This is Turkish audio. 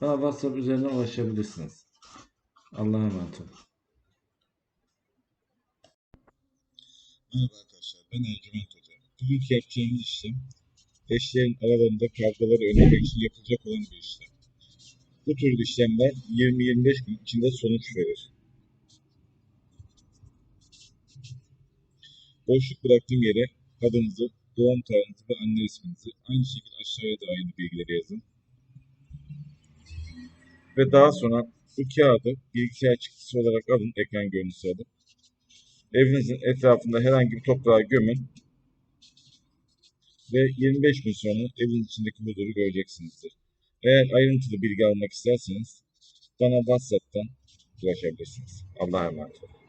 bana WhatsApp üzerinden ulaşabilirsiniz. Allah'a emanet olun. Merhaba arkadaşlar, ben Ercüment Hoca. Bugünkü yapacağımız işlem, eşlerin aralarında kavgaları önlemek için yapılacak olan bir işlem. Bu tür işlemler 20-25 gün içinde sonuç verir. Boşluk bıraktığım yere adınızı, doğum tarihinizi ve anne isminizi aynı şekilde aşağıya da aynı bilgileri yazın. Ve daha sonra bu kağıdı bilgisayar çıktısı olarak alın, ekran görüntüsü alıp evinizin etrafında herhangi bir toprağa gömün ve 25 gün sonra evin içindeki huzuru göreceksinizdir. Eğer ayrıntılı bilgi almak isterseniz bana WhatsApp'tan ulaşabilirsiniz. Allah'a emanet olun.